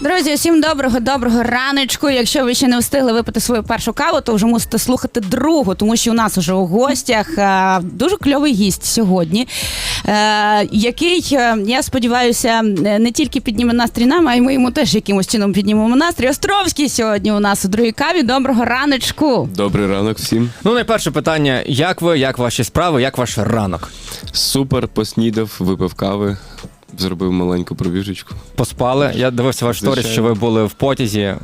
Друзі, всім доброго, доброго раночку. Якщо ви ще не встигли випити свою першу каву, то вже мусите слухати другу, тому що у нас уже у гостях е, дуже кльовий гість сьогодні, е, який, е, я сподіваюся, е, не тільки підніме настрій нам, а й ми йому теж якимось чином піднімемо настрій. Островський сьогодні у нас у другій каві. Доброго раночку. Добрий ранок всім. Ну, найперше питання: як ви, як ваші справи, як ваш ранок? Супер поснідав, випив кави, зробив маленьку пробіжечку. Поспали? Я дивився ваш сторіс, що ви були в потязі.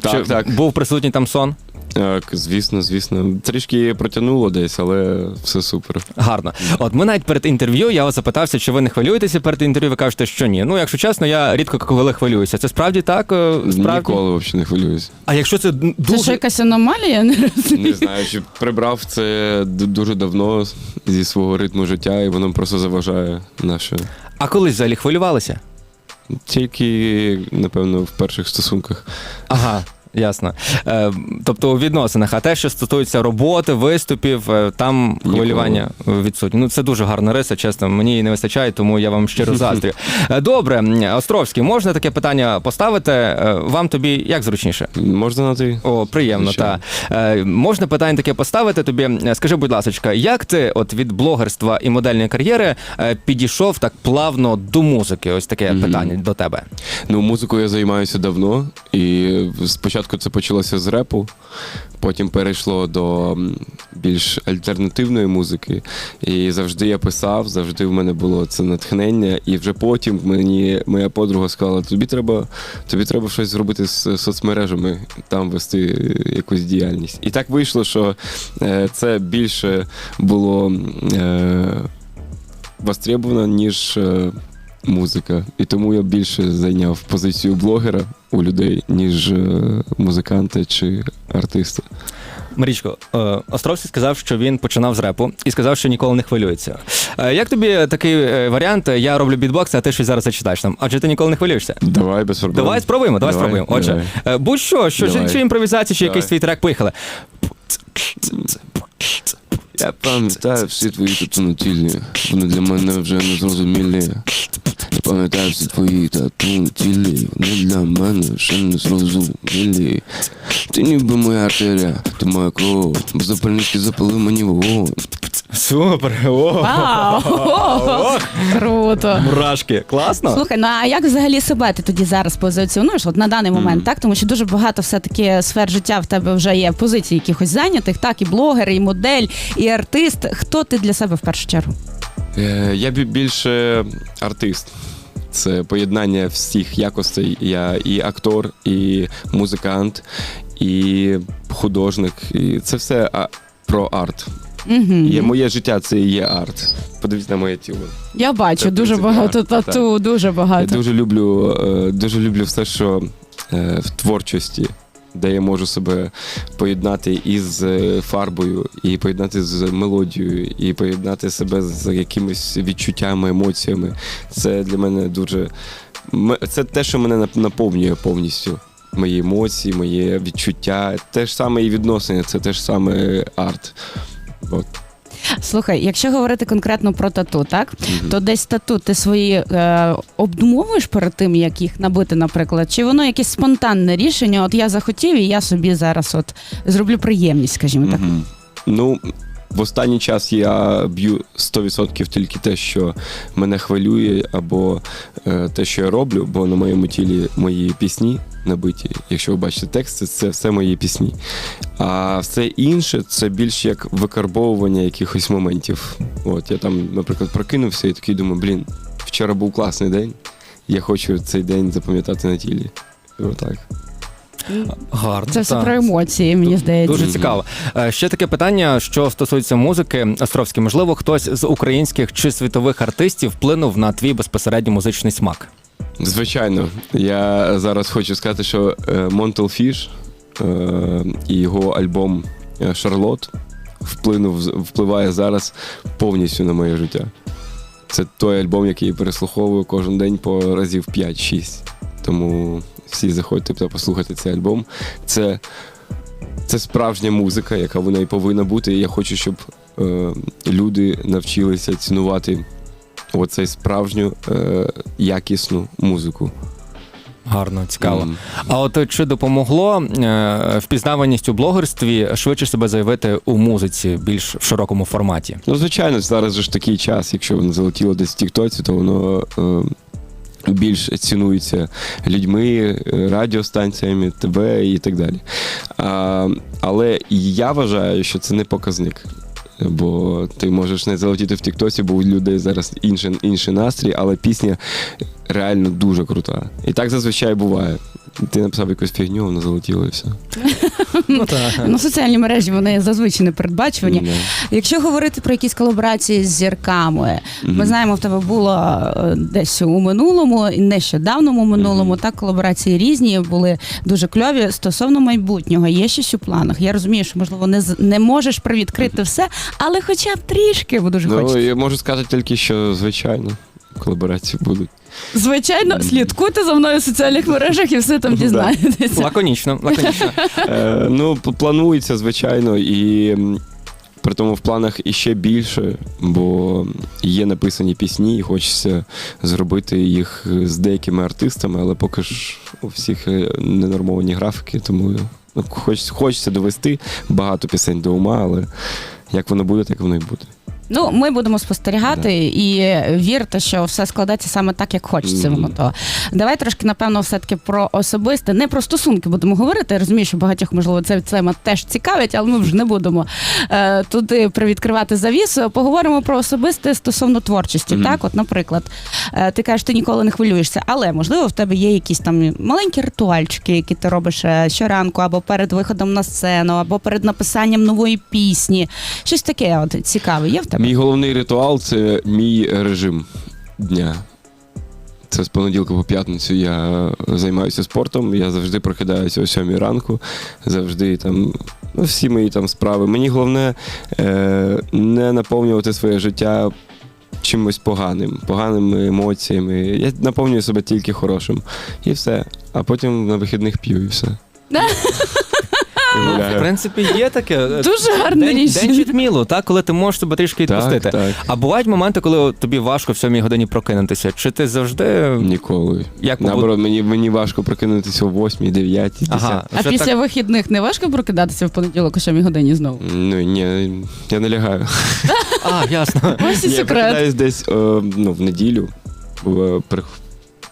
Так, Чи так. Був присутній там сон? Так, звісно, звісно. Трішки протягнуло десь, але все супер. Гарно. От ми навіть перед інтерв'ю я вас запитався, чи ви не хвилюєтеся перед інтерв'ю. Ви кажете, що ні. Ну, якщо чесно, я рідко коли хвилююся. Це справді так? Е, Справді? Ніколи взагалі не хвилююсь. А якщо це д- Це дуже якась аномалія? Не розумію. Не знаю, чи прибрав це дуже давно зі свого ритму життя, і воно просто заважає наше. А колись взагалі хвилювалися? Тільки, напевно, в перших стосунках. Ага. Ясно. Е, тобто у відносинах, а те, що стосується роботи, виступів, е, там хвилювання відсутні. Ну це дуже гарна риса, чесно. Мені її не вистачає, тому я вам щиро заздрю. Е, Добре, Островський, можна таке питання поставити? Е, Вам тобі як зручніше? Можна на ти? О, приємно, Звичайно. так. Е, можна питання таке поставити тобі. Е, Скажи, будь ласка, як ти от від блогерства і модельної кар'єри е, підійшов так плавно до музики? Ось таке питання до тебе. Ну, музикою я займаюся давно, і спочатку це почалося з репу, потім перейшло до більш альтернативної музики. І завжди я писав, завжди в мене було це натхнення. І вже потім мені моя подруга сказала: тобі треба, тобі треба щось зробити з соцмережами, там вести якусь діяльність. І так вийшло, що е, це більше було. Е, востребовано, ніж е, музика. І тому я більше зайняв позицію блогера у людей, ніж е, музиканта чи артиста. Марічко, е, Островський сказав, що він починав з репу і сказав, що ніколи не хвилюється. Е, Як тобі такий варіант? Я роблю бітбокс, а ти щось зараз зачитаєш нам. Адже ти ніколи не хвилюєшся. Давай без проблем. Давай спробуємо, давай, Давай, спробуємо. Отже, давай. будь-що, що, Давай. чи імпровізація, чи якийсь твій трек, поїхали. Я пам'ятаю всі твої тату-натілі, вони для мене вже не зрозумілі. Пам'ятаю всі твої тату-натілі, вони для мене ще не зрозумілі. Ти ніби моя артерія, ти моя кров, без запальнички запали мені вогонь. Супер! О, Вау! Круто. Мурашки. Класно? Слухай, ну а як взагалі себе ти тоді зараз позиціонуєш? От на даний момент, так? Тому що дуже багато все-таки сфер життя в тебе вже є в позиції якихось зайнятих, так, і блогер, і модель, і артист. Хто ти для себе в першу чергу? Е, Я бі- більше артист. Це поєднання всіх якостей. Я і актор, і музикант, і художник. І це все про арт. Угу. Є моє життя це і є арт. Подивіться на моє тіло. Я бачу Це, дуже багато арт, тату, дуже Я багато. дуже люблю, е, дуже люблю все, що е, в творчості. Де я можу себе поєднати із е, фарбою, і поєднати з мелодією, і поєднати себе з якимись відчуттями, емоціями. Це для мене дуже. Це те, що мене наповнює повністю. Мої емоції, моє відчуття. Те ж саме і відносини, це те ж саме арт. От. Слухай, якщо говорити конкретно про тату, так Мгм. то десь тату ти свої е, обдумовуєш перед тим, як їх набити, наприклад, чи воно якесь спонтанне рішення? От я захотів, і я собі зараз от зроблю приємність, скажімо так. Мгм. Ну, в останній час я б'ю 100% тільки те, що мене хвилює, або е, те, що я роблю, бо на моєму тілі мої пісні набиті. Якщо ви бачите тексти, це все мої пісні. А все інше це більш як викарбовування якихось моментів. От я там, наприклад, прокинувся і такий думаю, блін, вчора був класний день. Я хочу цей день запам'ятати на тілі. Отак. Гарно. Це все так. про емоції, мені здається. Дуже цікаво. Е, Ще таке питання, що стосується музики. Островський, можливо, хтось з українських чи світових артистів вплинув на твій безпосередньо музичний смак. Звичайно, я зараз хочу сказати, що Монтел Фіш і його альбом е, Шарлот вплинув впливає зараз повністю на моє життя. Це той альбом, який я переслуховую кожен день по разів 5-6. Тому всі заходьте послухати цей альбом. Це, це справжня музика, яка вона і повинна бути. І я хочу, щоб е, люди навчилися цінувати оцей справжню е, якісну музику. Гарно, цікаво. М. А от чи допомогло е, впізнаваність у блогерстві швидше себе заявити у музиці більш в широкому форматі? Ну, звичайно, зараз же ж такий час, якщо воно залетіло десь в Тіктоці, то воно е, більш цінується людьми, е, радіостанціями, ТВ і так далі. А, але я вважаю, що це не показник. Бо ти можеш не залетіти в Тіктосі, бо у людей зараз інший, інший настрій, але пісня реально дуже крута. І так зазвичай буває. Ти написав якусь фігню, вона залетіла і все. Ну. Ну, соціальні мережі вони зазвичай непередбачувані. Да. Якщо говорити про якісь колаборації з зірками, ми Мгм. знаємо, в тебе було е, десь у минулому і нещодавному минулому. Так, колаборації різні були дуже кльові. Стосовно майбутнього, є щось у планах. Я розумію, що можливо не з- не можеш привідкрити все, але хоча б трішки, бо дуже Ну, хочеться. я можу сказати тільки, що звичайно колаборації будуть. Звичайно, слідкуйте за мною в соціальних мережах і все там Да. дізнаєтеся. Лаконічно, лаконічно. Е, ну, п- планується, звичайно, і при тому в планах іще більше, бо є написані пісні, і хочеться зробити їх з деякими артистами, але поки ж у всіх е, ненормовані графіки, тому ну, хоч, хочеться довести багато пісень до ума, але як воно буде, так воно і буде. Ну, ми будемо спостерігати і вірте, що все складеться саме так, як хочеться воно то. Давай трошки, напевно, все-таки про особисте, не про стосунки будемо говорити. Я розумію, що багатьох, можливо, ця тема теж цікавить, але ми вже не будемо е, туди привідкривати завісу. Поговоримо про особисте стосовно творчості. Мгм. Так, от, наприклад, е, ти кажеш, ти ніколи не хвилюєшся, але можливо в тебе є якісь там маленькі ритуальчики, які ти робиш е, щоранку, або перед виходом на сцену, або перед написанням нової пісні. Щось таке от цікаве. Є в тебе? Мій головний ритуал це мій режим дня. Це з понеділка по п'ятницю я займаюся спортом. Я завжди прокидаюся о 7 ранку, завжди там ну, всі мої там справи. Мені головне е, не наповнювати своє життя чимось поганим, поганими емоціями. Я наповнюю себе тільки хорошим. І все. А потім на вихідних п'ю і все. Ну, в принципі, є таке. е, Дуже гарне День, рішення. день відмілу, так, коли ти можеш себе трішки відпустити. Так, так. А бувають моменти, коли тобі важко в сьомій годині прокинутися. Чи ти завжди Ніколи. як Наоборот, мені, мені важко прокинутися о 8, 9, 10. Ага, А після так- вихідних не важко прокидатися в понеділок о 7 годині знову? Ну ні, я не лягаю. А, ясно. Ось і я секрет. прокидаюсь десь е, ну, в неділю, е,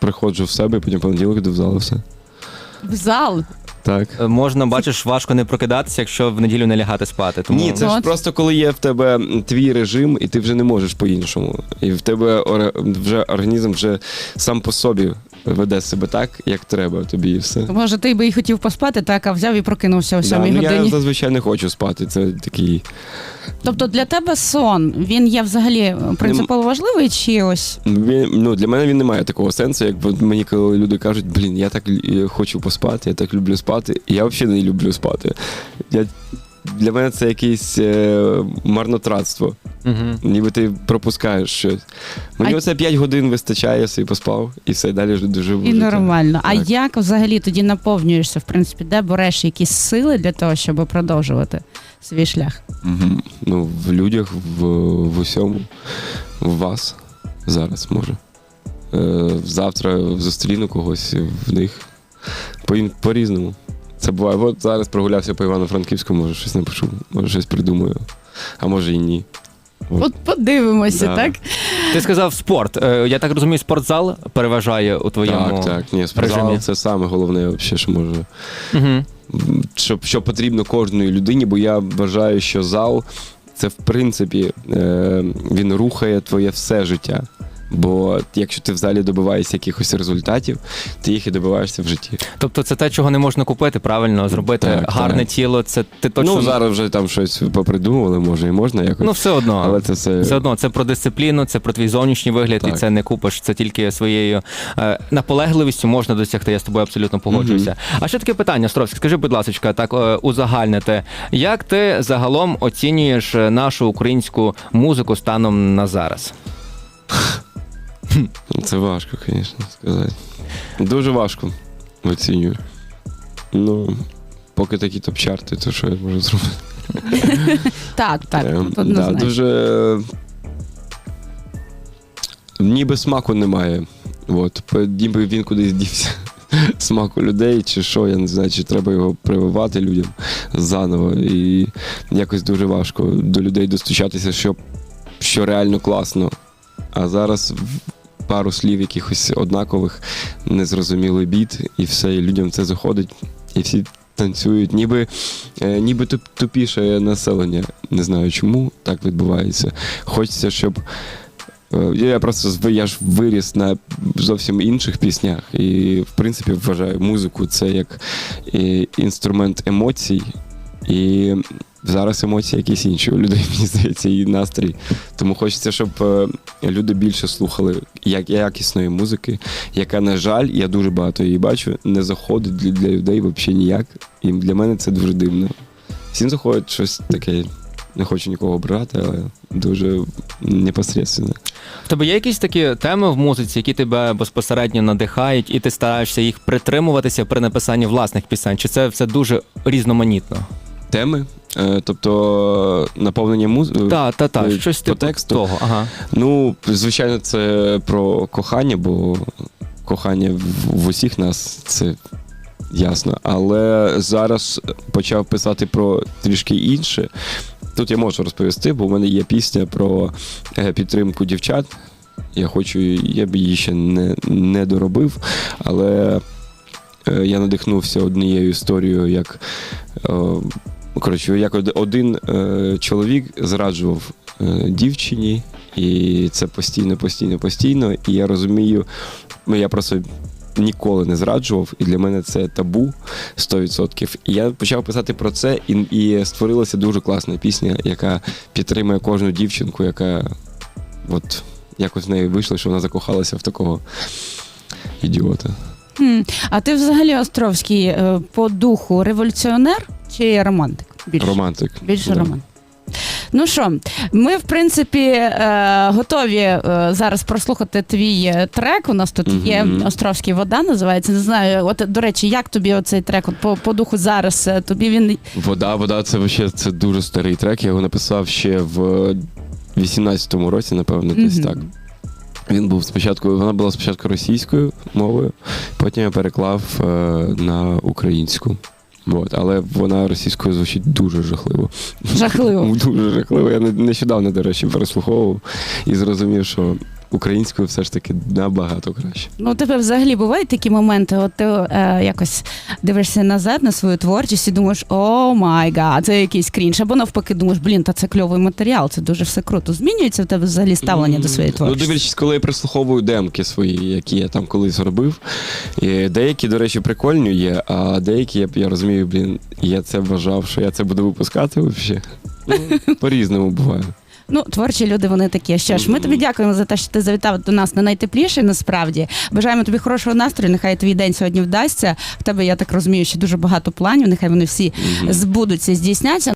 приходжу в себе, і потім понеділок йду в зал і все. В зал. Так. Е, Можна, бачиш, важко не прокидатися, якщо в неділю не лягати спати. Тому Ні, це ж От. просто коли є в тебе твій режим, і ти вже не можеш по-іншому. І в тебе ор- вже організм вже сам по собі веде себе так, як треба тобі, і все. Може, ти би і хотів поспати, так, а взяв і прокинувся о 7 Да, ну, я годині. зазвичай не хочу спати. Це такий. Тобто для тебе сон, він є взагалі принципово важливий чи ось? Він, ну, для мене він не має такого сенсу, як от мені коли люди кажуть, блін, я так лю- хочу поспати, я так люблю спати. Я взагалі не люблю спати. Я, для мене це якесь е, марнотратство. Мгм. Ніби ти пропускаєш щось. Мені А- оце 5 годин вистачає, я собі поспав, і все далі ж живу. І нормально. А Так. як взагалі тоді наповнюєшся, в принципі, де береш якісь сили для того, щоб продовжувати свій шлях? Мгм. Ну, в людях, в, в усьому, в вас зараз може. Е, завтра зустріну когось в них по, по-різному. Це буває. От зараз прогулявся по Івано-Франківську, може щось напишу, може щось придумаю, а може і ні. От. Подивимося, Да. так? Ти сказав спорт. Е, Я так розумію, спортзал переважає у твоєму. Так, так. Ні, спортзал режимі. це саме головне, вообще, що може. Угу. Що, що потрібно кожної людині, бо я вважаю, що зал це в принципі е, він рухає твоє все життя. Бо якщо ти в залі добиваєшся якихось результатів, ти їх і добиваєшся в житті. Тобто це те, чого не можна купити, правильно зробити Так, гарне так. тіло. Це ти точно Ну зараз вже там щось попридумували, може і можна якось. Ну, все одно. але це все. Все одно це про дисципліну, це про твій зовнішній вигляд, і це не купиш. Це тільки своєю е, наполегливістю можна досягти. Я з тобою абсолютно погоджуюся. А ще таке питання, Островський, скажи, будь ласка, так е, узагальнити, як ти загалом оцінюєш е, нашу українську музику станом на зараз? Це важко, звісно, сказати. Дуже важко оцінюю. Ну, поки такі топ-чарти, то що я можу зробити? Так, так, Е, тут да, однозначно. дуже. Ніби смаку немає. От, ніби він кудись дівся. Смаку людей, чи що, я не знаю, чи треба його прививати людям заново. І якось дуже важко до людей достучатися, що, що реально класно. А зараз в- пару слів якихось однакових, незрозумілий біт, і все, і людям це заходить, і всі танцюють, ніби, е, ніби тупіше населення. Не знаю чому так відбувається. Хочеться, щоб. е, Я просто я ж виріс на зовсім інших піснях, і в принципі вважаю музику це як е, інструмент емоцій. І зараз емоції якісь інші у людей, мені здається, і настрій. Тому хочеться, щоб е, люди більше слухали як якісної музики, яка, на жаль, я дуже багато її бачу, не заходить для, для людей взагалі ніяк. І для мене це дуже дивно. Всім заходить щось таке, не хочу нікого обрати, але дуже непосередньо. В тебе є якісь такі теми в музиці, які тебе безпосередньо надихають, і ти стараєшся їх притримуватися при написанні власних пісень? Чи це все дуже різноманітно? Теми, тобто наповнення музики. Так, так, так, е, щось по типу тексту? того. Ага. Ну, звичайно, це про кохання, бо кохання в, усіх нас це ясно. Але зараз почав писати про трішки інше. Тут я можу розповісти, бо в мене є пісня про е, підтримку дівчат. Я хочу, я б її ще не, не доробив, але е, я надихнувся однією історією, як, е, коротше, як один е, чоловік зраджував е, дівчині, і це постійно, постійно, постійно. І я розумію, ну я просто ніколи не зраджував, і для мене це табу 100%. І я почав писати про це, і, і створилася дуже класна пісня, яка підтримує кожну дівчинку, яка от якось в неї вийшло, що вона закохалася в такого ідіота. Хм. А ти взагалі Островський е, по духу революціонер чи романтик? Більше, Романтик. Більше Да. романтик. Ну що, ми, в принципі, е, готові е, зараз прослухати твій е, трек. У нас тут є Мгм. Островський вода, називається. Не знаю. От, до речі, як тобі оцей трек от, по, по духу зараз? е, Тобі він Вода, вода, це вообще це дуже старий трек. Я його написав ще в 18-му році, напевно, десь Мгм. так. Він був спочатку, вона була спочатку російською мовою, потім я переклав е, на українську. От, але вона російською звучить дуже жахливо. жахливо. Дуже жахливо. Я не- нещодавно, до речі, переслуховував і зрозумів, що українською все ж таки набагато краще. Ну, у тебе взагалі бувають такі моменти, от ти е, якось дивишся назад на свою творчість і думаєш, о май гад, це якийсь крінж. Або навпаки, думаєш, блін, та це кльовий матеріал, це дуже все круто. Змінюється в тебе взагалі ставлення до своєї Ну, творчості? дивлячись, коли я прислуховую демки свої, які я там колись робив. І деякі, до речі, прикольні є, а деякі я, я розумію, блін, я це вважав, що я це буду випускати взагалі. Ну, по-різному буває. Ну, творчі люди, вони такі. Що ж, ми тобі дякуємо за те, що ти завітав до нас на найтепліше, насправді. Бажаємо тобі хорошого настрою. Нехай твій день сьогодні вдасться. В тебе, я так розумію, ще дуже багато планів. Нехай вони всі збудуться здійсняться.